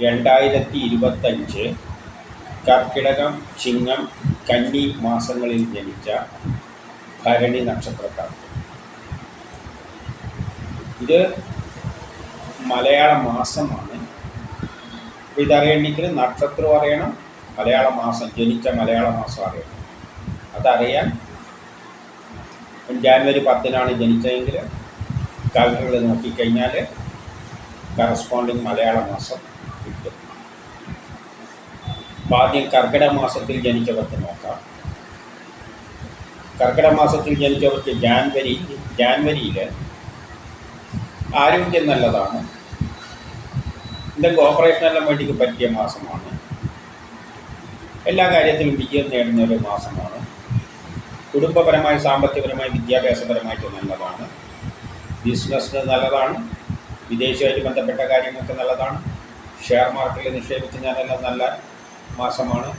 രണ്ടായിരത്തി ഇരുപത്തഞ്ച് കർക്കിടകം ചിങ്ങം കന്നി മാസങ്ങളിൽ ജനിച്ച ഭരണി നക്ഷത്രക്കാർ. ഇത് മലയാള മാസമാണ്. അപ്പോൾ ഇതറിയണമെങ്കിൽ നക്ഷത്രം അറിയണം മലയാള മാസം ജനിച്ച മലയാള മാസം അറിയണം. അതറിയാൻ ജാനുവരി പത്തിനാണ് ജനിച്ചതെങ്കിൽ കാലണ്ടറിൽ നോക്കിക്കഴിഞ്ഞാൽ കറസ്പോണ്ടിങ് മലയാള മാസം ആദ്യം കർക്കിടക മാസത്തിൽ ജനിച്ചവർക്ക് നോക്കാം. കർക്കിടക മാസത്തിൽ ജനിച്ചവർക്ക് ജാൻവരി ജാൻവരിയിൽ ആരോഗ്യം നല്ലതാണ്. എന്തെങ്കിലും ഓപ്പറേഷനെല്ലാം വേണ്ടിക്ക് പറ്റിയ മാസമാണ്. എല്ലാ കാര്യത്തിലും വിജയം നേടുന്ന ഒരു മാസമാണ്. കുടുംബപരമായി സാമ്പത്തികപരമായി വിദ്യാഭ്യാസപരമായിട്ട് നല്ലതാണ്. ബിസിനസ്സിന് നല്ലതാണ്. വിദേശമായിട്ട് ബന്ധപ്പെട്ട കാര്യങ്ങൾക്ക് നല്ലതാണ്. ഷെയർ മാർക്കറ്റിൽ നിക്ഷേപിച്ച് ഞാനെല്ലാം നല്ല മാസമാണ്.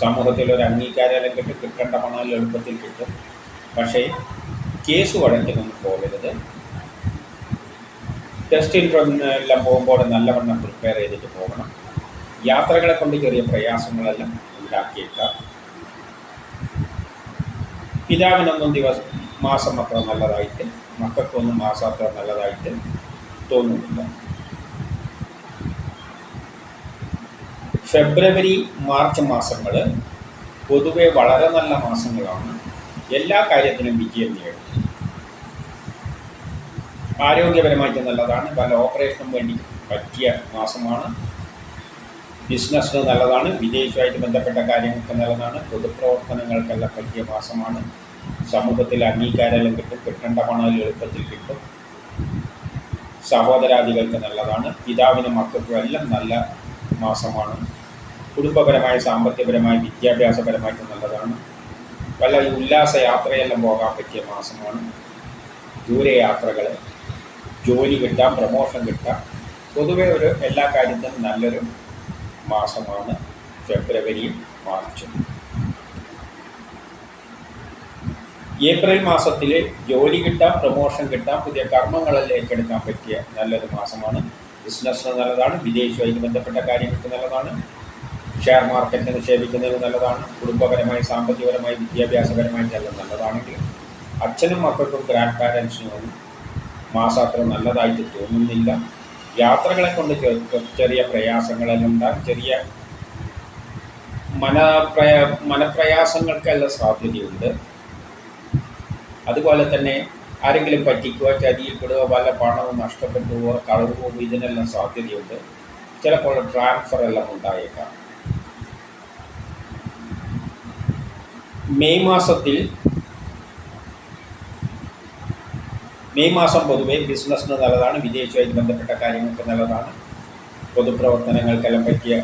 സമൂഹത്തിൽ ഒരു അംഗീകാരം കിട്ടും കിട്ടേണ്ട പണം എളുപ്പത്തിൽ കിട്ടും. പക്ഷേ കേസ് വഴക്കിനൊന്നും പോകരുത്. ടെസ്റ്റ് ഇൻട്രോന് എല്ലാം പോകുമ്പോൾ നല്ലവണ്ണം പ്രിപ്പയർ ചെയ്തിട്ട് പോകണം. യാത്രകളെ കൊണ്ട് ചെറിയ പ്രയാസങ്ങളെല്ലാം ഉണ്ടാക്കിയേക്കാം. പിതാവിനൊന്നും ദിവസം മാസം അത്ര നല്ലതായിട്ട് മക്കൾക്കൊന്നും മാസം അത്ര നല്ലതായിട്ട് തോന്നുന്നില്ല. ഫെബ്രുവരി മാർച്ച് മാസങ്ങൾ പൊതുവെ വളരെ നല്ല മാസങ്ങളാണ്. എല്ലാ കാര്യത്തിനും വിജയം നേടും. ആരോഗ്യപരമായിട്ട് നല്ലതാണ്. പല ഓപ്പറേഷനും വേണ്ടി പറ്റിയ മാസമാണ്. ബിസിനസ്സിന് നല്ലതാണ്. വിദേശമായിട്ട് ബന്ധപ്പെട്ട കാര്യങ്ങൾക്ക് നല്ലതാണ്. പൊതുപ്രവർത്തനങ്ങൾക്കെല്ലാം പറ്റിയ മാസമാണ്. സമൂഹത്തിൽ അംഗീകാരമെല്ലാം കിട്ടും. കിട്ടേണ്ട പണം എളുപ്പത്തിൽ കിട്ടും. സഹോദരാദികൾക്ക് നല്ലതാണ്. പിതാവിനും മക്കൾക്കും എല്ലാം നല്ല മാസമാണ്. കുടുംബപരമായ സാമ്പത്തികപരമായ വിദ്യാഭ്യാസപരമായിട്ട് നല്ലതാണ്. വല്ല ഉല്ലാസ യാത്രയെല്ലാം പോകാൻ പറ്റിയ മാസമാണ്. ദൂരയാത്രകൾ ജോലി കിട്ടാം പ്രമോഷൻ കിട്ടാം. പൊതുവെ ഒരു എല്ലാ കാര്യത്തിനും നല്ലൊരു മാസമാണ് ഫെബ്രുവരിയും മാർച്ചും. ഏപ്രിൽ മാസത്തിൽ ജോലി കിട്ടാം പ്രമോഷൻ കിട്ടാം പുതിയ കർമ്മങ്ങളിൽ ഏറ്റെടുക്കാൻ പറ്റിയ നല്ലൊരു മാസമാണ്. ബിസിനസ്സിന് നല്ലതാണ് വിദേശവുമായി ബന്ധപ്പെട്ട കാര്യങ്ങൾക്ക് നല്ലതാണ്. ഷെയർ മാർക്കറ്റിൽ നിക്ഷേപിക്കുന്നത് നല്ലതാണ്. കുടുംബപരമായി സാമ്പത്തികപരമായി വിദ്യാഭ്യാസപരമായിട്ടെല്ലാം നല്ലതാണെങ്കിൽ അച്ഛനും മക്കൾക്കും ഗ്രാൻഡ് പാരൻസിനും ഒന്നും മാസം അത്ര നല്ലതായിട്ട് തോന്നുന്നില്ല. യാത്രകളെ കൊണ്ട് ചെറിയ പ്രയാസങ്ങളെല്ലാം ഉണ്ടാകും. ചെറിയ മനപ്രയ മനപ്രയാസങ്ങൾക്കെല്ലാം സാധ്യതയുണ്ട്. അതുപോലെ തന്നെ ആരെങ്കിലും പറ്റിക്കുകയോ ചതിയിൽപ്പെടുകയോ വല്ല പണവും നഷ്ടപ്പെട്ടുവോ കളവ് പോകുമോ ഇതിനെല്ലാം സാധ്യതയുണ്ട്. ചിലപ്പോൾ ട്രാൻസ്ഫർ എല്ലാം ഉണ്ടായേക്കാം. മെയ് മാസത്തിൽ മെയ് മാസം പൊതുവേ ബിസിനസ്സിന് നല്ലതാണ് വിദേശവുമായിട്ട് ബന്ധപ്പെട്ട കാര്യങ്ങൾക്ക് നല്ലതാണ് പൊതുപ്രവർത്തനങ്ങൾക്കെല്ലാം പറ്റിയ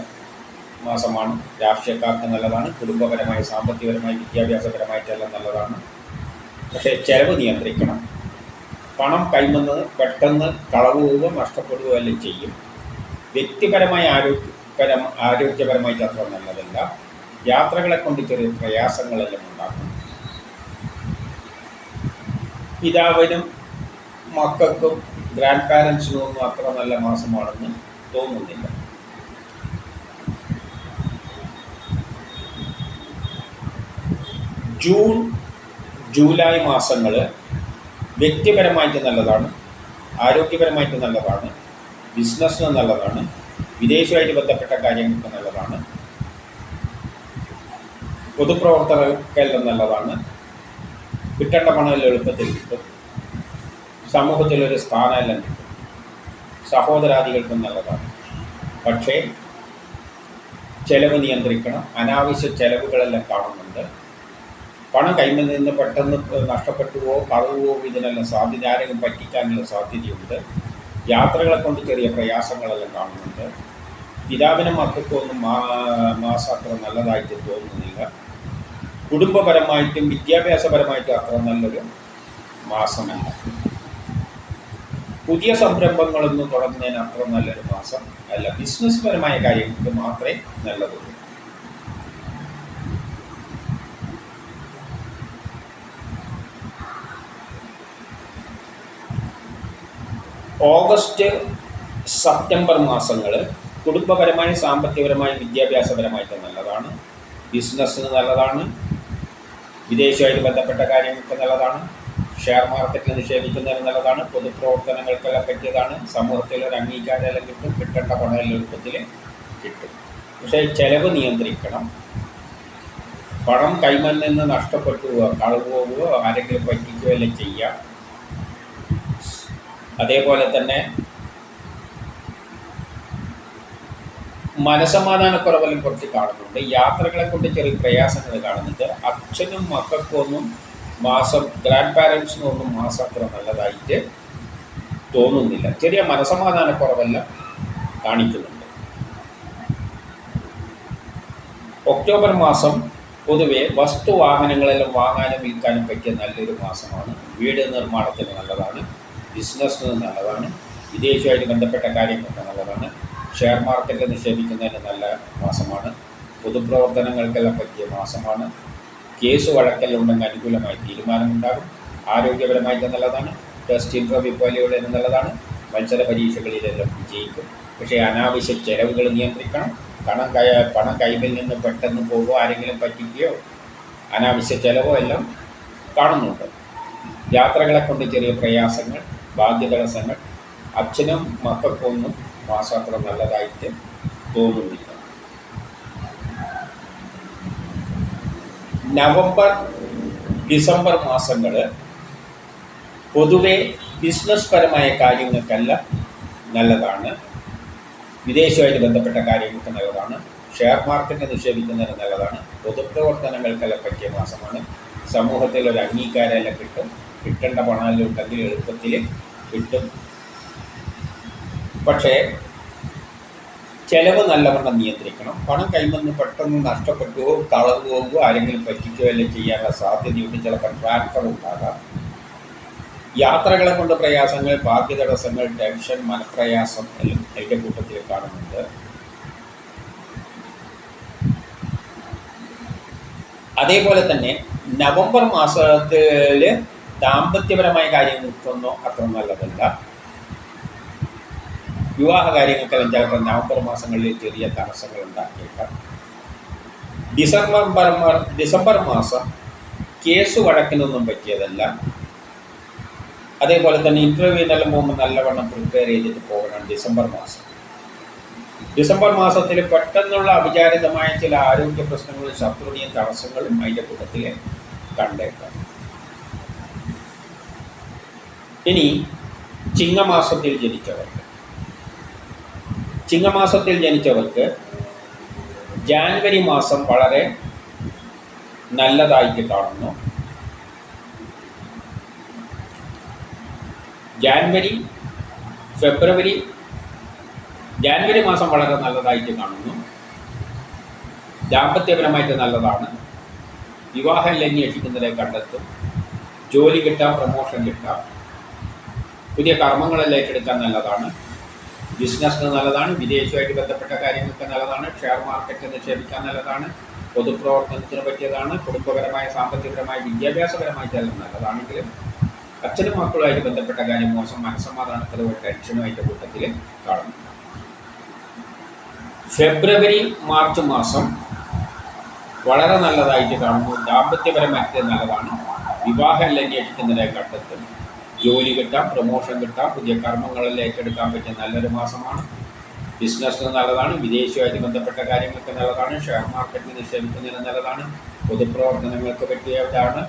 മാസമാണ് രാഷ്ട്രീയക്കാർക്ക് നല്ലതാണ് കുടുംബപരമായി സാമ്പത്തികപരമായി വിദ്യാഭ്യാസപരമായിട്ടെല്ലാം നല്ലതാണ്. പക്ഷേ ചിലവ് നിയന്ത്രിക്കണം. പണം കൈമെന്ന് പെട്ടെന്ന് കളവ് പോവുകയോ നഷ്ടപ്പെടുകയോ എല്ലാം ചെയ്യും. വ്യക്തിപരമായ ആരോഗ്യപരം ആരോഗ്യപരമായിട്ട് അത്ര നല്ലതല്ല. യാത്രകളെ കൊണ്ട് ചെറിയ പ്രയാസങ്ങളെല്ലാം ഉണ്ടാക്കും. പിതാവിനും മക്കൾക്കും ഗ്രാൻഡ് പാരൻസിനും ഒന്നും അത്ര നല്ല മാസമാണെന്ന് തോന്നുന്നില്ല. ജൂൺ ജൂലൈ മാസങ്ങൾ വ്യക്തിപരമായിട്ട് നല്ലതാണ് ആരോഗ്യപരമായിട്ട് നല്ലതാണ് ബിസിനസ്സിന് നല്ലതാണ് വിദേശമായിട്ട് ബന്ധപ്പെട്ട കാര്യങ്ങൾക്ക് നല്ലതാണ്. പൊതുപ്രവർത്തകർക്കെല്ലാം നല്ലതാണ്. കിട്ടേണ്ട പണം എളുപ്പത്തിൽ കിട്ടും. സമൂഹത്തിലൊരു സ്ഥാനമെല്ലാം കിട്ടും. സഹോദരാദികൾക്കും നല്ലതാണ്. പക്ഷേ ചെലവ് നിയന്ത്രിക്കണം. അനാവശ്യ ചെലവുകളെല്ലാം കാണുന്നുണ്ട്. പണം കൈമിൽ നിന്ന് പെട്ടെന്ന് നഷ്ടപ്പെട്ടുവോ കളവുവോ ഇതിനെല്ലാം സാധ്യത ആരെങ്കിലും പറ്റിക്കാനുള്ള സാധ്യതയുണ്ട്. യാത്രകളെ കൊണ്ട് ചെറിയ പ്രയാസങ്ങളെല്ലാം കാണുന്നുണ്ട്. പിതാവിനും മക്കൾക്കൊന്നും മാസം അത്ര നല്ലതായിട്ട് തോന്നുന്നില്ല. കുടുംബപരമായിട്ടും വിദ്യാഭ്യാസപരമായിട്ടും അത്ര നല്ലൊരു മാസമല്ല. പുതിയ സംരംഭങ്ങളൊന്നും തുടങ്ങുന്നതിന് അത്ര നല്ലൊരു മാസം അല്ല. ബിസിനസ് പരമായ കാര്യങ്ങൾക്ക് മാത്രമേ നല്ലതുള്ളൂ. ഓഗസ്റ്റ് സെപ്റ്റംബർ മാസങ്ങൾ കുടുംബപരമായി സാമ്പത്തികപരമായി വിദ്യാഭ്യാസപരമായിട്ട് നല്ലതാണ്. ബിസിനസ്സിന് നല്ലതാണ്. വിദേശമായിട്ട് ബന്ധപ്പെട്ട കാര്യങ്ങൾക്ക് നല്ലതാണ്. ഷെയർ മാർക്കറ്റിൽ നിക്ഷേപിക്കുന്നതിന് നല്ലതാണ്. പൊതുപ്രവർത്തനങ്ങൾക്കെല്ലാം പറ്റിയതാണ്. സമൂഹത്തിൽ ഒരു അംഗീകാരമെല്ലാം കിട്ടും. കിട്ടേണ്ട പണം എളുപ്പത്തിൽ കിട്ടും. പക്ഷേ ചെലവ് നിയന്ത്രിക്കണം. പണം കൈമൽ നിന്ന് നഷ്ടപ്പെട്ടു പോവുക കളവ് പോവുകയോ ആരെങ്കിലും പറ്റിക്കുകയോ എല്ലാം ചെയ്യാം. അതേപോലെ തന്നെ മനസമാധാനക്കുറവെല്ലാം കുറച്ച് കാണുന്നുണ്ട് യാത്രകളെ കൊണ്ട് ചെറിയ പ്രയാസങ്ങൾ കാണുന്നുണ്ട്. അച്ഛനും മക്കൾക്കൊന്നും മാസം ഗ്രാൻഡ് പാരൻസിനും ഒന്നും മാസം അത്ര നല്ലതായിട്ട് തോന്നുന്നില്ല. ചെറിയ മനസമാധാനക്കുറവെല്ലാം കാണിക്കുന്നുണ്ട്. ഒക്ടോബർ മാസം പൊതുവെ വസ്തു വാഹനങ്ങളെല്ലാം വാങ്ങാനും വിൽക്കാനും പറ്റിയ നല്ലൊരു മാസമാണ്. വീട് നിർമ്മാണത്തിന് നല്ലതാണ്. ബിസിനസ്സിന് നല്ലതാണ്. വിദേശമായിട്ട് ബന്ധപ്പെട്ട കാര്യങ്ങൾക്ക് നല്ലതാണ്. ഷെയർ മാർക്കറ്റിൽ നിക്ഷേപിക്കുന്നതിന് നല്ല മാസമാണ്. പൊതുപ്രവർത്തനങ്ങൾക്കെല്ലാം പറ്റിയ മാസമാണ്. കേസ് വഴക്കെല്ലാം അനുകൂലമായി തീരുമാനമുണ്ടാകും. ആരോഗ്യപരമായിട്ട് നല്ലതാണ്. ടെസ്റ്റ് ഇന്റർവ്യൂ പോലെയുള്ള നല്ലതാണ്. മത്സര പരീക്ഷകളിലെല്ലാം വിജയിക്കും. പക്ഷേ അനാവശ്യ ചെലവുകൾ നിയന്ത്രിക്കണം. പണം കൈ പണം കൈമിൽ നിന്ന് പെട്ടെന്ന് പോകുമോ ആരെങ്കിലും പറ്റിക്കുകയോ അനാവശ്യ ചെലവോ എല്ലാം കാണുന്നുണ്ട്. യാത്രകളെ കൊണ്ട് ചെറിയ പ്രയാസങ്ങൾ ഭാഗ്യതടസ്സങ്ങൾ അച്ഛനും മക്കൾക്കൊന്നും മാസാത്ര നല്ലതായിട്ട് തോന്നുന്നില്ല. നവംബർ ഡിസംബർ മാസങ്ങൾ പൊതുവെ ബിസിനസ് പരമായ കാര്യങ്ങൾക്കല്ല നല്ലതാണ്. വിദേശമായിട്ട് ബന്ധപ്പെട്ട കാര്യങ്ങൾക്ക് നല്ലതാണ്. ഷെയർ മാർക്കറ്റ് നിക്ഷേപിക്കുന്നതിന് നല്ലതാണ്. പൊതുപ്രവർത്തനങ്ങൾക്കെല്ലാം പറ്റിയ മാസമാണ്. സമൂഹത്തിൽ ഒരു അംഗീകാരമെല്ലാം കിട്ടും. കിട്ടേണ്ട പണമെല്ലാം ഉണ്ടെങ്കിൽ എളുപ്പത്തിൽ കിട്ടും. പക്ഷേ ചിലവ് നല്ലവണ്ണം നിയന്ത്രിക്കണം. പണം കൈമന്ന് പെട്ടെന്ന് നഷ്ടപ്പെട്ടുവോ കളവ് പോകുകയോ ആരെങ്കിലും പറ്റിക്കുകയോ എല്ലാം ചെയ്യാനുള്ള സാധ്യതയുണ്ട്. ചിലപ്പോൾ ട്രാൻസ്ഫർ ഉണ്ടാകാം. യാത്രകളെ കൊണ്ട് പ്രയാസങ്ങൾ ഭാഗ്യ തടസ്സങ്ങൾ ടെൻഷൻ മനപ്രയാസം എല്ലാം അതിന്റെ കൂട്ടത്തിൽ കാണുന്നുണ്ട്. അതേപോലെ തന്നെ നവംബർ മാസത്തിൽ ദാമ്പത്യപരമായ കാര്യങ്ങൾക്കൊന്നും അത്ര നല്ലതല്ല. വിവാഹ കാര്യങ്ങൾക്കെല്ലാം ചിലപ്പോൾ നവംബർ മാസങ്ങളിൽ ചെറിയ തടസ്സങ്ങൾ ഉണ്ടാക്കിയേക്കാം ഡിസംബർ ഡിസംബർ മാസം കേസ് വഴക്കിനൊന്നും പറ്റിയതല്ല. അതേപോലെ തന്നെ ഇന്റർവ്യൂവിനെല്ലാം പോകുമ്പോൾ നല്ലവണ്ണം പ്രിപ്പയർ ചെയ്തിട്ട് പോകണം ഡിസംബർ മാസം. ഡിസംബർ മാസത്തിൽ പെട്ടെന്നുള്ള അവിചാരിതമായ ചില ആരോഗ്യ പ്രശ്നങ്ങളും ശത്രുണിയും തടസ്സങ്ങളും അതിന്റെ കൂട്ടത്തിൽ കണ്ടേക്കാം. ഇനി ചിങ്ങമാസത്തിൽ ജനിച്ചവർക്ക് ചിങ്ങമാസത്തിൽ ജനിച്ചവർക്ക് ജാനുവരി മാസം വളരെ നല്ലതായിട്ട് കാണുന്നു. ജാൻവരി ഫെബ്രുവരി ജാനുവരി മാസം വളരെ നല്ലതായിട്ട് കാണുന്നു. ദാമ്പത്യപരമായിട്ട് നല്ലതാണ്. വിവാഹം അന്വേഷിക്കുന്നതിനെ കണ്ടെത്തും. ജോലി കിട്ടാം പ്രൊമോഷൻ കിട്ടാം. പുതിയ കർമ്മങ്ങളെല്ലാം ഏറ്റെടുക്കാൻ നല്ലതാണ്. ബിസിനസ്സിന് നല്ലതാണ് വിദേശമായിട്ട് ബന്ധപ്പെട്ട കാര്യങ്ങൾക്ക് നല്ലതാണ് ഷെയർ മാർക്കറ്റ് നിക്ഷേപിക്കാൻ നല്ലതാണ് പൊതുപ്രവർത്തനത്തിന് പറ്റിയതാണ് കുടുംബപരമായ സാമ്പത്തികപരമായ വിദ്യാഭ്യാസപരമായ ചിലവ് നല്ലതാണെങ്കിലും അച്ഛനും മക്കളുമായിട്ട് ബന്ധപ്പെട്ട കാര്യം മോശം മനസ്സമാധാനത്തിലോ ടെൻഷനുമായിട്ട് കൂട്ടത്തിൽ കാണുന്നു. ഫെബ്രുവരി മാർച്ച് മാസം വളരെ നല്ലതായിട്ട് കാണുന്നു. ദാമ്പത്യപരമായിട്ട് നല്ലതാണ്. വിവാഹം അന്വേഷിക്കുന്നതിനെ കണ്ടെത്തും ജോലി കിട്ടാം പ്രൊമോഷൻ കിട്ടാം പുതിയ കർമ്മങ്ങളെല്ലാം ഏറ്റെടുക്കാൻ പറ്റിയ നല്ലൊരു മാസമാണ്. ബിസിനസ്സിന് നല്ലതാണ് വിദേശവുമായിട്ട് ബന്ധപ്പെട്ട കാര്യങ്ങൾക്ക് നല്ലതാണ് ഷെയർ മാർക്കറ്റിൽ നിക്ഷേപിക്കുന്നതിന് നല്ലതാണ് പൊതുപ്രവർത്തനങ്ങൾക്ക് പറ്റിയതാണ്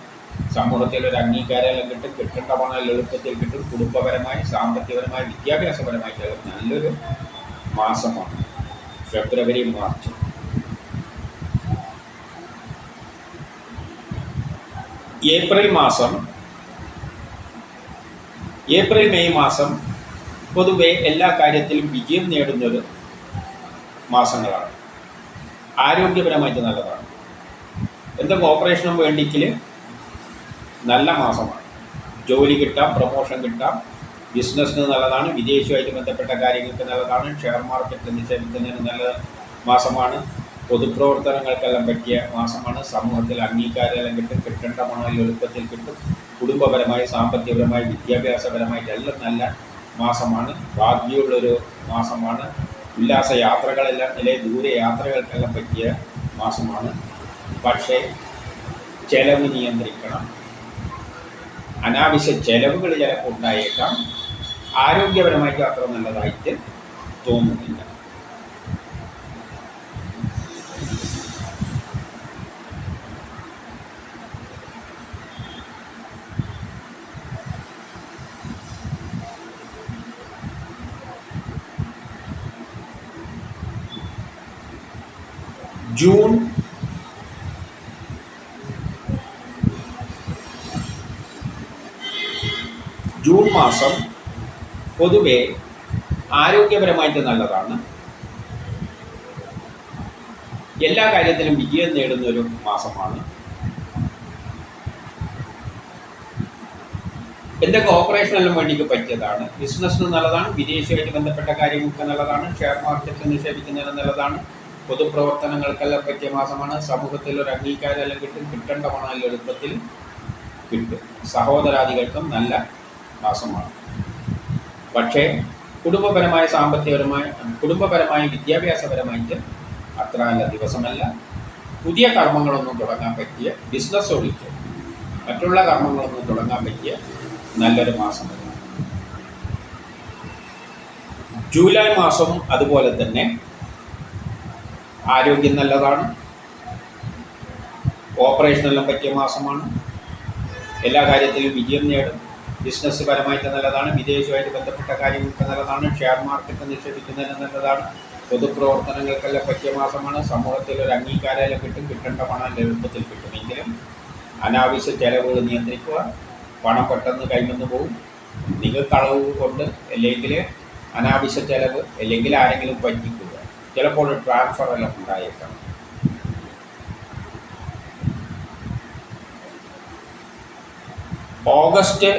സമൂഹത്തിൽ ഒരു അംഗീകാരമെല്ലാം കിട്ടും കിട്ടേണ്ട പണം എളുപ്പത്തിൽ കിട്ടും കുടുംബപരമായി സാമ്പത്തികപരമായി വിദ്യാഭ്യാസപരമായിട്ട് നല്ലൊരു മാസമാണ്. ഫെബ്രുവരി മാർച്ച്. ഏപ്രിൽ മാസം ഏപ്രിൽ മെയ് മാസം പൊതുവെ എല്ലാ കാര്യത്തിലും വിജയം നേടുന്നൊരു മാസങ്ങളാണ്. ആരോഗ്യപരമായിട്ട് നല്ലതാണ്. എന്തെങ്കിലും ഓപ്പറേഷനും വേണ്ടിക്കൽ നല്ല മാസമാണ്. ജോലി കിട്ടാം പ്രൊമോഷൻ കിട്ടാം ബിസിനസ്സിന് നല്ലതാണ് വിദേശവുമായിട്ട് ബന്ധപ്പെട്ട കാര്യങ്ങൾക്ക് നല്ലതാണ് ഷെയർ മാർക്കറ്റ് നിക്ഷേപിക്കുന്നതിന് നല്ല മാസമാണ് പൊതുപ്രവർത്തനങ്ങൾക്കെല്ലാം പറ്റിയ മാസമാണ് സമൂഹത്തിൽ അംഗീകാരമെല്ലാം കിട്ടും കിട്ടേണ്ട പണം എളുപ്പത്തിൽ കിട്ടും കുടുംബപരമായി സാമ്പത്തികപരമായി വിദ്യാഭ്യാസപരമായിട്ട് എല്ലാം നല്ല മാസമാണ്. ഭാഗ്യമുള്ളൊരു മാസമാണ്. ഉല്ലാസ യാത്രകളെല്ലാം നിലയിൽ ദൂര യാത്രകൾക്കെല്ലാം പറ്റിയ മാസമാണ്. പക്ഷേ ചെലവ് നിയന്ത്രിക്കണം. അനാവശ്യ ചെലവുകൾ ചിലപ്പോൾ ഉണ്ടായേക്കാം. ആരോഗ്യപരമായിട്ട് അത്ര നല്ലതായിട്ട് തോന്നുന്നില്ല. ജൂൺ. ജൂൺ മാസം പൊതുവെ ആരോഗ്യപരമായിട്ട് നല്ലതാണ്. എല്ലാ കാര്യത്തിലും വിജയം നേടുന്ന ഒരു മാസമാണ്. എന്തൊക്കെ ഓപ്പറേഷനെല്ലാം വേണ്ടിക്ക് പറ്റിയതാണ്? ബിസിനസ്സിന് നല്ലതാണ് വിദേശമായിട്ട് ബന്ധപ്പെട്ട കാര്യങ്ങൾക്ക് നല്ലതാണ് ഷെയർ മാർക്കറ്റിൽ നിക്ഷേപിക്കുന്നതിന് നല്ലതാണ്. പൊതുപ്രവർത്തനങ്ങൾക്കെല്ലാം പറ്റിയ മാസമാണ് സമൂഹത്തിൽ ഒരു അംഗീകാരമെല്ലാം കിട്ടും കിട്ടേണ്ട പണം എളുപ്പത്തിൽ കിട്ടും. സഹോദരാദികൾക്കും നല്ല മാസമാണ്. പക്ഷേ കുടുംബപരമായ സാമ്പത്തികപരമായ കുടുംബപരമായ വിദ്യാഭ്യാസപരമായിട്ട് അത്ര നല്ല ദിവസമല്ല. പുതിയ കർമ്മങ്ങളൊന്നും തുടങ്ങാൻ പറ്റിയ ബിസിനസ് ഒഴിച്ച് മറ്റുള്ള കർമ്മങ്ങളൊന്നും തുടങ്ങാൻ പറ്റിയ നല്ലൊരു മാസമല്ല ജൂലൈ മാസവും അതുപോലെ തന്നെ ആരോഗ്യം നല്ലതാണ്. ഓപ്പറേഷനെല്ലാം പറ്റിയ മാസമാണ്. എല്ലാ കാര്യത്തിലും വിജയം നേടും. ബിസിനസ് പരമായിട്ട് നല്ലതാണ്. വിദേശവുമായിട്ട് ബന്ധപ്പെട്ട കാര്യങ്ങൾക്ക് നല്ലതാണ്. ഷെയർ മാർക്കറ്റ് നിക്ഷേപിക്കുന്നതിന് നല്ലതാണ്. പൊതുപ്രവർത്തനങ്ങൾക്കെല്ലാം പറ്റിയ മാസമാണ്. സമൂഹത്തിൽ ഒരു അംഗീകാരമെല്ലാം കിട്ടും. കിട്ടേണ്ട പണം എളുപ്പത്തിൽ കിട്ടുമെങ്കിലും അനാവശ്യ ചെലവുകൾ നിയന്ത്രിക്കുക. പണം പെട്ടെന്ന് കൈമന്ന് പോകും നിങ്ങൾക്ക് അളവ് കൊണ്ട് അല്ലെങ്കിൽ അനാവശ്യ ചെലവ് അല്ലെങ്കിൽ ആരെങ്കിലും പറ്റിക്കുക ചിലപ്പോൾ ട്രാൻസ്ഫർ എല്ലാം ഉണ്ടായേക്കാം. ഓഗസ്റ്റ്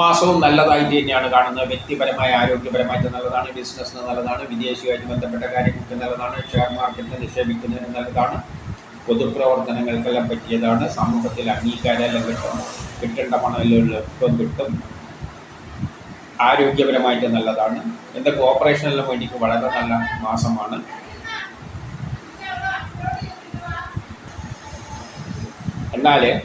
മാസവും നല്ലതായിട്ട് തന്നെയാണ് കാണുന്നത്. വ്യക്തിപരമായ ആരോഗ്യപരമായിട്ട് നല്ലതാണ് ബിസിനസ്സിന് നല്ലതാണ് വിദേശവുമായിട്ട് ബന്ധപ്പെട്ട കാര്യങ്ങൾക്ക് നല്ലതാണ് ഷെയർ മാർക്കറ്റിൽ നിക്ഷേപിക്കുന്നതിന് നല്ലതാണ് പൊതുപ്രവർത്തനങ്ങൾക്കെല്ലാം പറ്റിയതാണ് സമൂഹത്തിൽ അംഗീകാരമെല്ലാം കിട്ടും കിട്ടേണ്ട പണമെല്ലാം എളുപ്പം കിട്ടും. ആരോഗ്യപരമായിട്ട് നല്ലതാണ്. എന്തൊക്കെ ഓപ്പറേഷനെല്ലാം വേണ്ടിക്ക് വളരെ നല്ല മാസമാണ്. എന്നാൽ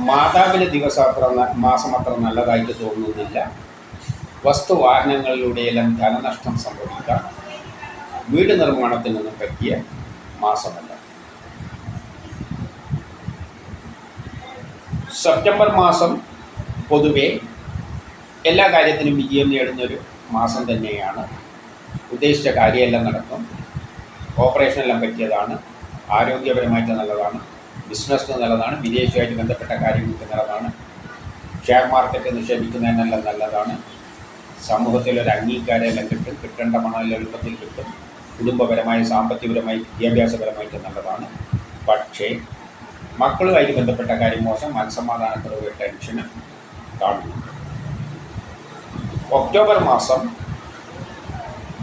മാതാവിന് ദിവസം അത്ര മാസം അത്ര നല്ലതായിട്ട് തോന്നുന്നില്ല. വസ്തുവാഹനങ്ങളിലൂടെയെല്ലാം ധനനഷ്ടം സംഭവിക്കാം വീട് നിർമ്മാണത്തിനൊന്നും പറ്റിയ മാസമല്ല. സെപ്റ്റംബർ മാസം പൊതുവെ എല്ലാ കാര്യത്തിനും വിജയം നേടുന്നൊരു മാസം തന്നെയാണ് ഉദ്ദേശിച്ച കാര്യമെല്ലാം നടക്കും. ഓപ്പറേഷനെല്ലാം പറ്റിയതാണ്. ആരോഗ്യപരമായിട്ട് നല്ലതാണ്. ബിസിനസ്സിന് നല്ലതാണ്. വിദേശവുമായിട്ട് ബന്ധപ്പെട്ട കാര്യങ്ങൾക്ക് നല്ലതാണ്. ഷെയർ മാർക്കറ്റ് നിക്ഷേപിക്കുന്നതിനെല്ലാം നല്ലതാണ്. സമൂഹത്തിലൊരു അംഗീകാരമെല്ലാം കിട്ടും. കിട്ടേണ്ട പണം എളുപ്പത്തിൽ കിട്ടും. കുടുംബപരമായി സാമ്പത്തികപരമായി വിദ്യാഭ്യാസപരമായിട്ട് നല്ലതാണ്. പക്ഷേ മക്കളുമായിട്ട് ബന്ധപ്പെട്ട കാര്യം മോശം. മനസ്സമാധാനക്കുറവ് ടെൻഷന് കാണുന്നു ഒക്ടോബർ മാസം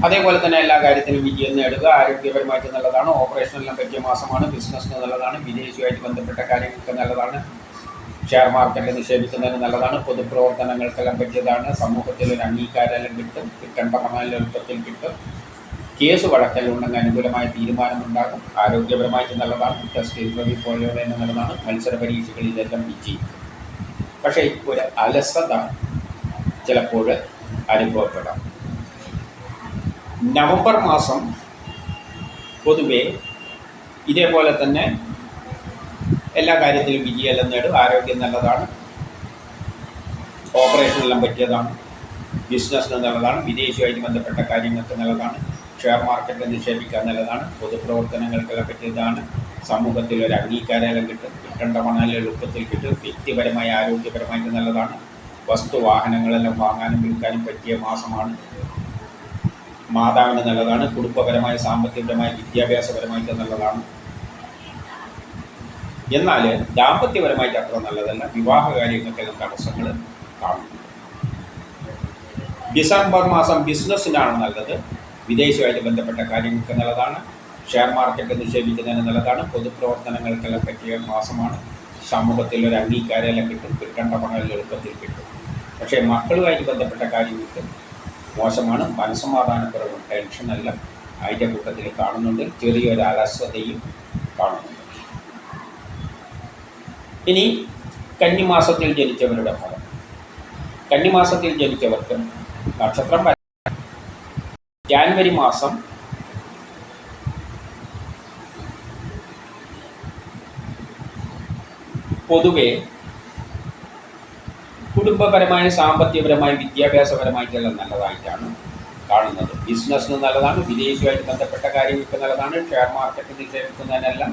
അതേപോലെ തന്നെ എല്ലാ കാര്യത്തിലും വിജയം നേടുക ആരോഗ്യപരമായിട്ട് നല്ലതാണ്. ഓപ്പറേഷനെല്ലാം പറ്റിയ മാസമാണ്. ബിസിനസ്സിന് നല്ലതാണ്. വിദേശവുമായിട്ട് ബന്ധപ്പെട്ട കാര്യങ്ങൾക്ക് നല്ലതാണ്. ഷെയർ മാർക്കറ്റിൽ നിക്ഷേപിക്കുന്നതിന് നല്ലതാണ്. പൊതുപ്രവർത്തനങ്ങൾക്കെല്ലാം പറ്റിയതാണ്. സമൂഹത്തിൽ ഒരു അംഗീകാരമെല്ലാം കിട്ടും. കിട്ടേണ്ട പണം എളുപ്പത്തിൽ കിട്ടും. കേസ് വഴക്കലുണ്ടെങ്കിൽ അനുകൂലമായ തീരുമാനമുണ്ടാകും. ആരോഗ്യപരമായിട്ട് നല്ലതാണ്. ടെസ്റ്റ് ഇന്റർവ്യൂ പോലെയുള്ള നല്ലതാണ്. മത്സര പരീക്ഷകളിലെല്ലാം വിജയിക്കും. പക്ഷേ ഒരു അലസത ചിലപ്പോൾ അനുഭവപ്പെടാം. നവംബർ മാസം പൊതുവെ ഇതേപോലെ തന്നെ എല്ലാ കാര്യത്തിലും വിജയമെല്ലാം നേടും. ആരോഗ്യം നല്ലതാണ്. ഓപ്പറേഷനെല്ലാം പറ്റിയതാണ്. ബിസിനസ്സിന് നല്ലതാണ്. വിദേശവുമായിട്ട് ബന്ധപ്പെട്ട കാര്യങ്ങൾക്ക് നല്ലതാണ്. ഷെയർ മാർക്കറ്റിൽ നിക്ഷേപിക്കാൻ നല്ലതാണ്. പൊതുപ്രവർത്തനങ്ങൾക്കെല്ലാം പറ്റിയതാണ്. സമൂഹത്തിൽ ഒരു അംഗീകാരം കിട്ടും കിട്ടേണ്ട പണം എളുപ്പത്തിൽ കിട്ടും. വ്യക്തിപരമായി ആരോഗ്യപരമായിട്ട് നല്ലതാണ്. വസ്തു വാഹനങ്ങളെല്ലാം വാങ്ങാനും വിൽക്കാനും പറ്റിയ മാസമാണ്. മാതാവിന് നല്ലതാണ്. കുടുംബപരമായി സാമ്പത്തികപരമായി വിദ്യാഭ്യാസപരമായിട്ട് നല്ലതാണ്. എന്നാൽ ദാമ്പത്യപരമായിട്ട് അത്ര നല്ലതല്ല. വിവാഹ കാര്യങ്ങൾക്കെല്ലാം തടസ്സങ്ങൾ കാണുന്നു ഡിസംബർ മാസം ബിസിനസ്സിനാണ് നല്ലത്. വിദേശവുമായിട്ട് ബന്ധപ്പെട്ട കാര്യങ്ങൾക്ക് നല്ലതാണ്. ഷെയർ മാർക്കറ്റ് നിക്ഷേപിക്കുന്നതിന് നല്ലതാണ്. പൊതുപ്രവർത്തനങ്ങൾക്കെല്ലാം പറ്റിയ മാസമാണ്. സമൂഹത്തിൽ ഒരു അംഗീകാരമെല്ലാം കിട്ടും. കിട്ടേണ്ട പണം എളുപ്പത്തിൽ കിട്ടും. പക്ഷേ മക്കളുമായിട്ട് ബന്ധപ്പെട്ട കാര്യങ്ങൾക്ക് മോശമാണ്. മനസ്സമാധാനക്കുറവും ടെൻഷനെല്ലാം അതിന്റെ കൂട്ടത്തിൽ കാണുന്നുണ്ട്. ചെറിയൊരു അലസ്വതയും കാണുന്നുണ്ട്. ഇനി കന്നിമാസത്തിൽ ജനിച്ചവരുടെ ഫലം. കന്നിമാസത്തിൽ ജനിച്ചവർക്ക് നക്ഷത്രം വര- ജാനുവരി മാസം പൊതുവെ കുടുംബപരമായ സാമ്പത്തികപരമായ വിദ്യാഭ്യാസപരമായിട്ടെല്ലാം നല്ലതായിട്ടാണ് കാണുന്നത്. ബിസിനസ്സിന് നല്ലതാണ് വിദേശവുമായിട്ട് ബന്ധപ്പെട്ട കാര്യങ്ങൾക്ക് നല്ലതാണ് ഷെയർ മാർക്കറ്റ് നിക്ഷേപിക്കുന്നതിനെല്ലാം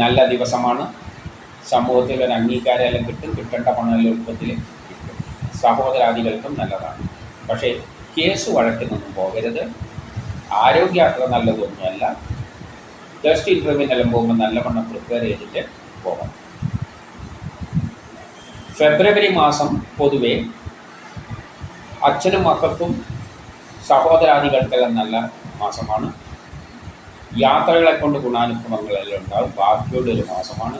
നല്ല ദിവസമാണ്. സമൂഹത്തിൽ ഒരു അംഗീകാരമെല്ലാം കിട്ടും കിട്ടേണ്ട പണമെല്ലാം എളുപ്പത്തിൽ കിട്ടും. സഹോദരാദികൾക്കും നല്ലതാണ്. പക്ഷേ കേസ് വഴക്കിനൊന്നും പോകരുത്. ആരോഗ്യം അത്ര നല്ലതൊന്നുമല്ല. ജസ്റ്റ് ഇന്റർവ്യൂവിനെല്ലാം പോകുമ്പോൾ നല്ലവണ്ണം പ്രിപ്പയർ ചെയ്തിട്ട് പോകണം. ഫെബ്രുവരി മാസം പൊതുവെ അച്ഛനും മക്കൾക്കും സഹോദരാദികൾക്കെല്ലാം നല്ല മാസമാണ്. യാത്രകളെ കൊണ്ട് ഗുണാനുഭവങ്ങളെല്ലാം ഉണ്ടാകും ബാക്കിയുള്ള ഒരു മാസമാണ്.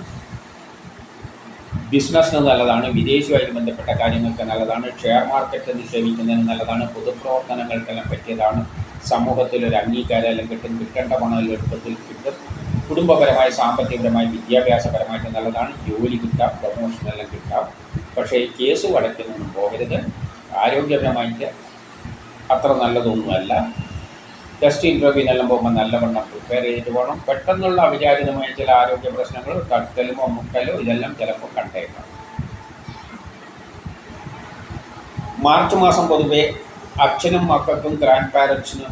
ബിസിനസ്സിന് നല്ലതാണ്. വിദേശമായിട്ട് ബന്ധപ്പെട്ട കാര്യങ്ങൾക്ക് നല്ലതാണ്. ഷെയർ മാർക്കറ്റ് നിക്ഷേപിക്കുന്നതിന് നല്ലതാണ്. പൊതുപ്രവർത്തനങ്ങൾക്കെല്ലാം പറ്റിയതാണ്. സമൂഹത്തിൽ ഒരു അംഗീകാരമെല്ലാം കിട്ടും. കിട്ടേണ്ട പണം എളുപ്പത്തിൽ കിട്ടും. കുടുംബപരമായി സാമ്പത്തികപരമായി വിദ്യാഭ്യാസപരമായിട്ട് നല്ലതാണ്. ജോലി കിട്ടാം. പ്രൊമോഷനെല്ലാം കിട്ടാം. പക്ഷേ കേസ് വഴക്കിനൊന്നും പോകരുത്. ആരോഗ്യപരമായിട്ട് അത്ര നല്ലതൊന്നുമല്ല. ടെസ്റ്റ് ഇന്റർവ്യൂവിനെല്ലാം പോകുമ്പോൾ നല്ലവണ്ണം പ്രിപ്പയർ ചെയ്തിട്ട് പോകണം പെട്ടെന്നുള്ള അവിചാരിതമായ ചില ആരോഗ്യ പ്രശ്നങ്ങൾ തട്ടലുമോ മുട്ടലോ ഇതെല്ലാം ചിലപ്പോൾ കണ്ടേക്കാം. മാർച്ച് മാസം പൊതുവെ അച്ഛനും മക്കൾക്കും ഗ്രാൻഡ് പാരൻസിനും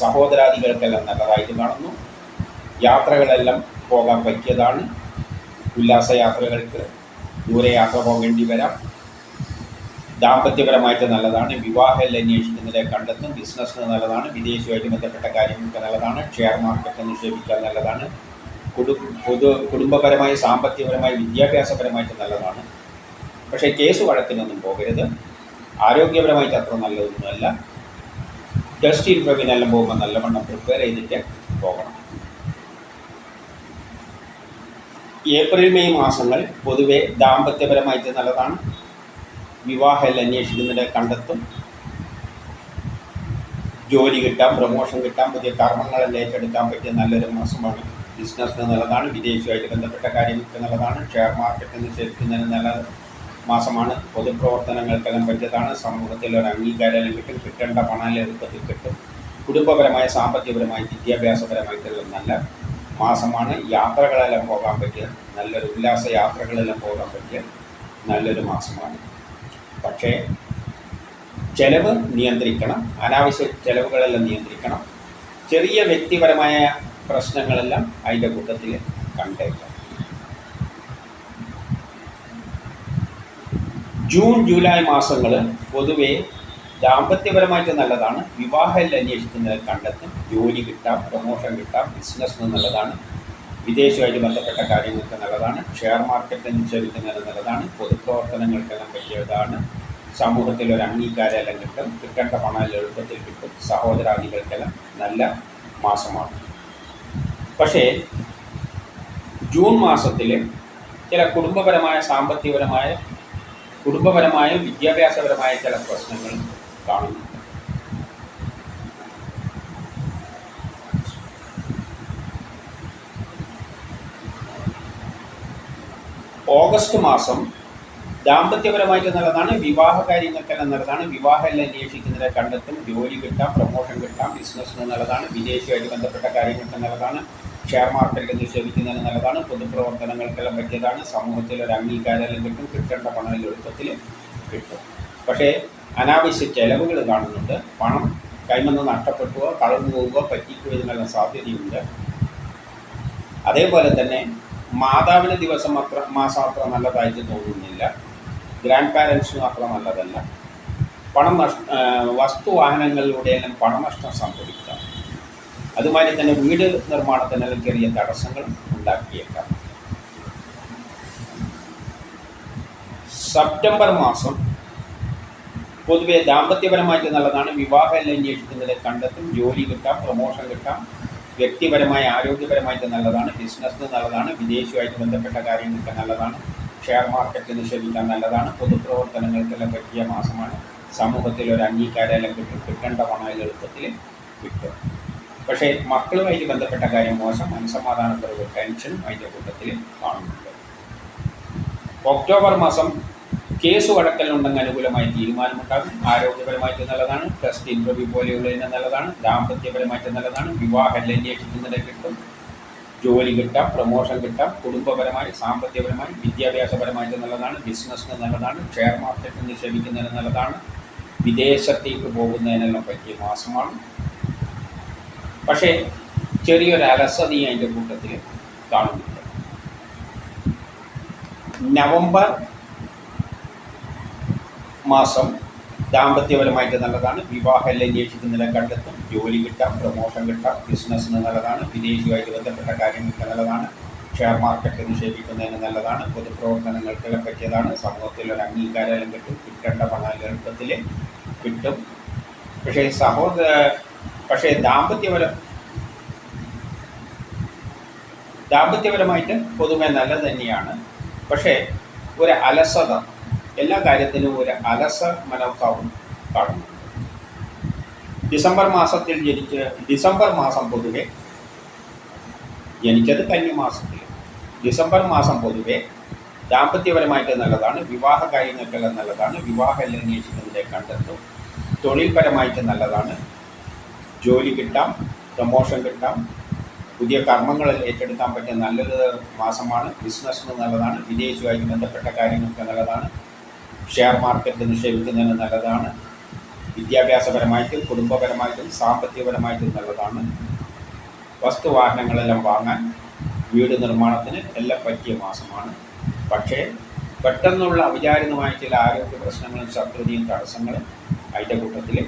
സഹോദരാദികൾക്കെല്ലാം നല്ലതായിട്ട് കാണുന്നു. യാത്രകളെല്ലാം പോകാൻ പറ്റിയതാണ്. ഉല്ലാസയാത്രകൾക്ക് ദൂരയാത്ര പോകേണ്ടി വരാം. ദാമ്പത്യപരമായിട്ട് നല്ലതാണ്. വിവാഹം അന്വേഷിക്കുന്നതിലെ കണ്ടെത്തും. ബിസിനസ്സിന് നല്ലതാണ്. വിദേശവുമായിട്ട് ബന്ധപ്പെട്ട കാര്യങ്ങൾക്ക് നല്ലതാണ്. ഷെയർ മാർക്കറ്റ് നിക്ഷേപിക്കാൻ നല്ലതാണ്. കുടു പൊതു കുടുംബപരമായി സാമ്പത്തികപരമായി വിദ്യാഭ്യാസപരമായിട്ട് നല്ലതാണ്. പക്ഷേ കേസ് വഴക്കിനൊന്നും പോകരുത്. ആരോഗ്യപരമായിട്ട് അത്ര നല്ലതൊന്നുമല്ല. ടെസ്റ്റ് ഇന്റർവ്യൂവിനെല്ലാം പോകുമ്പോൾ നല്ലവണ്ണം പ്രിപ്പയർ ചെയ്തിട്ട് പോകണം. ഏപ്രിൽ മെയ് മാസങ്ങൾ പൊതുവെ ദാമ്പത്യപരമായിട്ട് നല്ലതാണ്. വിവാഹമെല്ലാം അന്വേഷിക്കുന്നതിനെ കണ്ടെത്തും. ജോലി കിട്ടാം പ്രൊമോഷൻ കിട്ടാം പുതിയ കർമ്മങ്ങളെല്ലാം ഏറ്റെടുക്കാൻ പറ്റിയ നല്ലൊരു മാസമാണ്. ബിസിനസ്സിന് നല്ലതാണ് വിദേശവുമായിട്ട് ബന്ധപ്പെട്ട കാര്യങ്ങൾക്ക് നല്ലതാണ് ഷെയർ മാർക്കറ്റ് നിക്ഷേപിക്കുന്നതിന് നല്ല മാസമാണ്. പൊതുപ്രവർത്തനങ്ങൾക്കെല്ലാം പറ്റിയതാണ് സമൂഹത്തിൽ ഒരു അംഗീകാരം കിട്ടും കിട്ടേണ്ട പണം എളുപ്പത്തിൽ കിട്ടും. കുടുംബപരമായ സാമ്പത്തികപരമായി വിദ്യാഭ്യാസപരമായിട്ടുള്ള നല്ല മാസമാണ്. യാത്രകളെല്ലാം പോകാൻ പറ്റിയ നല്ലൊരു ഉല്ലാസ യാത്രകളെല്ലാം പോകാൻ പറ്റിയ നല്ലൊരു മാസമാണ്. പക്ഷേ ചെലവ് നിയന്ത്രിക്കണം. അനാവശ്യ ചെലവുകളെല്ലാം നിയന്ത്രിക്കണം. ചെറിയ വ്യക്തിപരമായ പ്രശ്നങ്ങളെല്ലാം അതിന്റെ കൂട്ടത്തിൽ കണ്ടേക്കാം. ജൂൺ ജൂലൈ മാസങ്ങൾ പൊതുവെ ദാമ്പത്യപരമായിട്ട് നല്ലതാണ്. വിവാഹമല്ല അന്വേഷിക്കുന്നത് കണ്ടെത്തും. ജോലി കിട്ടാം പ്രൊമോഷൻ കിട്ടാം ബിസിനസ് നല്ലതാണ്. വിദേശവുമായിട്ട് ബന്ധപ്പെട്ട കാര്യങ്ങൾക്ക് നല്ലതാണ്. ഷെയർ മാർക്കറ്റ് നിക്ഷേപിക്കുന്നത് നല്ലതാണ്. പൊതുപ്രവർത്തനങ്ങൾക്കെല്ലാം പറ്റിയതാണ്. സമൂഹത്തിൽ ഒരു അംഗീകാരമെല്ലാം കിട്ടും കിട്ടേണ്ട പണം എളുപ്പത്തിൽ കിട്ടും. സഹോദരാദികൾക്കെല്ലാം നല്ല മാസമാണ്. പക്ഷേ ജൂൺ മാസത്തിൽ ചില കുടുംബപരമായ സാമ്പത്തികപരമായ കുടുംബപരമായ വിദ്യാഭ്യാസപരമായ ചില പ്രശ്നങ്ങൾ കാണുന്നു. ഓഗസ്റ്റ് മാസം ദാമ്പത്യപരമായിട്ട് നല്ലതാണ് വിവാഹ കാര്യങ്ങൾക്കെല്ലാം നല്ലതാണ് വിവാഹമെല്ലാം അന്വേഷിക്കുന്നതിനെ കണ്ടെത്തും ജോലി കിട്ടാം പ്രൊമോഷൻ കിട്ടാം ബിസിനസ്സിന് നല്ലതാണ് വിദേശവുമായിട്ട് ബന്ധപ്പെട്ട കാര്യങ്ങൾക്ക് നല്ലതാണ് ഷെയർ മാർക്കറ്റിൽ നിക്ഷേപിക്കുന്നതിന് നല്ലതാണ് പൊതുപ്രവർത്തനങ്ങൾക്കെല്ലാം പറ്റിയതാണ് സമൂഹത്തിൽ ഒരു അംഗീകാരമെല്ലാം കിട്ടും കിട്ടേണ്ട പണം എളുപ്പത്തിൽ കിട്ടും. പക്ഷേ അനാവശ്യ ചെലവുകൾ കാണുന്നുണ്ട്. പണം കൈമന്ന് നഷ്ടപ്പെട്ടുവോ കളഞ്ഞു പോവുകയോ പറ്റിക്കുകയോ ഇതിനുള്ള സാധ്യതയുണ്ട്. അതേപോലെ തന്നെ മാതാവിന് ദിവസം അത്ര മാസം അത്ര നല്ലതായിട്ട് തോന്നുന്നില്ല. ഗ്രാൻഡ് പാരൻസിനും അത്ര നല്ലതല്ല. പണം നഷ്ട വസ്തുവാഹനങ്ങളിലൂടെയെല്ലാം പണനഷ്ടം സംഭവിക്കാം. അതുമാതിരി തന്നെ വീട് നിർമ്മാണത്തിനെല്ലാം ചെറിയ തടസ്സങ്ങൾ ഉണ്ടാക്കിയേക്കാം. സെപ്റ്റംബർ മാസം പൊതുവെ ദാമ്പത്യപരമായിട്ട് നല്ലതാണ്. വിവാഹ എല്ലാം അന്വേഷിക്കുന്നതിൽ കണ്ടെത്തും. ജോലി കിട്ടാം പ്രൊമോഷൻ കിട്ടാം. വ്യക്തിപരമായ ആരോഗ്യപരമായിട്ട് നല്ലതാണ്. ബിസിനസ്സിന് നല്ലതാണ്. വിദേശവുമായിട്ട് ബന്ധപ്പെട്ട കാര്യങ്ങൾക്ക് നല്ലതാണ്. ഷെയർ മാർക്കറ്റ് നിക്ഷേപിക്കാൻ നല്ലതാണ്. പൊതുപ്രവർത്തനങ്ങൾക്കെല്ലാം പറ്റിയ മാസമാണ്. സമൂഹത്തിൽ ഒരു അംഗീകാരമെല്ലാം കിട്ടും. കിട്ടേണ്ട പണം എളുപ്പത്തിൽ കിട്ടും. പക്ഷേ മക്കളുമായിട്ട് ബന്ധപ്പെട്ട കാര്യം മോശം. മനസ്സമാധാനത്തിലുള്ള ടെൻഷനും അതിന്റെ കൂട്ടത്തിൽ കാണുന്നുണ്ട്. ഒക്ടോബർ മാസം കേസ് വഴക്കലുണ്ടെങ്കിൽ അനുകൂലമായി തീരുമാനമുണ്ടാകും. ആരോഗ്യപരമായിട്ട് നല്ലതാണ്. ടെസ്റ്റ് ഇന്റർവ്യൂ പോലെയുള്ളതിന് നല്ലതാണ്. ദാമ്പത്യപരമായിട്ട് നല്ലതാണ്. വിവാഹം അന്വേഷിക്കുന്നത് കിട്ടും. ജോലി കിട്ടാം പ്രൊമോഷൻ കിട്ടാം. കുടുംബപരമായി സാമ്പത്തികപരമായി വിദ്യാഭ്യാസപരമായിട്ട് നല്ലതാണ്. ബിസിനസ്സിന് നല്ലതാണ്. ഷെയർ മാർക്കറ്റിൽ നിക്ഷേപിക്കുന്നതിന് നല്ലതാണ്. വിദേശത്തേക്ക് പോകുന്നതിനെല്ലാം പറ്റിയ മാസമാണ്. പക്ഷേ ചെറിയൊരു അലസതി അതിന്റെ കൂട്ടത്തിൽ കാണുന്നുണ്ട്. നവംബർ മാസം ദാമ്പത്യപരമായിട്ട് നല്ലതാണ്. വിവാഹം അന്വേഷിക്കുന്നതിനെ കണ്ടെത്തും. ജോലി കിട്ടാം പ്രൊമോഷൻ കിട്ടാം ബിസിനസ്സിന് നല്ലതാണ്. വിദേശിയുമായിട്ട് ബന്ധപ്പെട്ട കാര്യങ്ങൾക്ക് നല്ലതാണ്. ഷെയർ മാർക്കറ്റ് നിക്ഷേപിക്കുന്നതിന് നല്ലതാണ്. പൊതുപ്രവർത്തനങ്ങൾക്ക് പറ്റിയതാണ്. സമൂഹത്തിൽ ഒരു അംഗീകാരം കിട്ടും. കിട്ടേണ്ട പണം എളുപ്പത്തിൽ കിട്ടും. പക്ഷേ സഹോദ പക്ഷേ ദാമ്പത്യപരം ദാമ്പത്യപരമായിട്ട് പൊതുവെ നല്ലത് തന്നെയാണ്. പക്ഷേ ഒരു അലസത എല്ലാ കാര്യത്തിലും ഒരു അലസ മനോഭാവം കാണുന്നു. ഡിസംബർ മാസത്തിൽ ജനിച്ച് ഡിസംബർ മാസം പൊതുവെ ജനിച്ചത് കന്നിമാസത്തിൽ ഡിസംബർ മാസം പൊതുവെ ദാമ്പത്യപരമായിട്ട് നല്ലതാണ് വിവാഹ കാര്യങ്ങൾക്കെല്ലാം നല്ലതാണ് വിവാഹം അന്വേഷിക്കുന്നതിനെ കണ്ടെത്തും തൊഴിൽപരമായിട്ട് നല്ലതാണ് ജോലി കിട്ടാം പ്രമോഷൻ കിട്ടാം പുതിയ കർമ്മങ്ങൾ ഏറ്റെടുക്കാൻ പറ്റിയ നല്ലൊരു മാസമാണ് ബിസിനസ്സിന് നല്ലതാണ് വിദേശവുമായി ബന്ധപ്പെട്ട കാര്യങ്ങൾക്ക് നല്ലതാണ് ഷെയർ മാർക്കറ്റ് നിക്ഷേപിക്കുന്നതിന് നല്ലതാണ്. വിദ്യാഭ്യാസപരമായിട്ടും കുടുംബപരമായിട്ടും സാമ്പത്തികപരമായിട്ടും നല്ലതാണ്. വസ്തുവാഹനങ്ങളെല്ലാം വാങ്ങാൻ വീട് നിർമ്മാണത്തിന് എല്ലാം പറ്റിയ മാസമാണ്. പക്ഷേ പെട്ടെന്നുള്ള അവിചാരിതമായ ചില ആരോഗ്യ പ്രശ്നങ്ങളും ശത്രുതയും തടസ്സങ്ങളും അതിന്റെ കൂട്ടത്തിൽ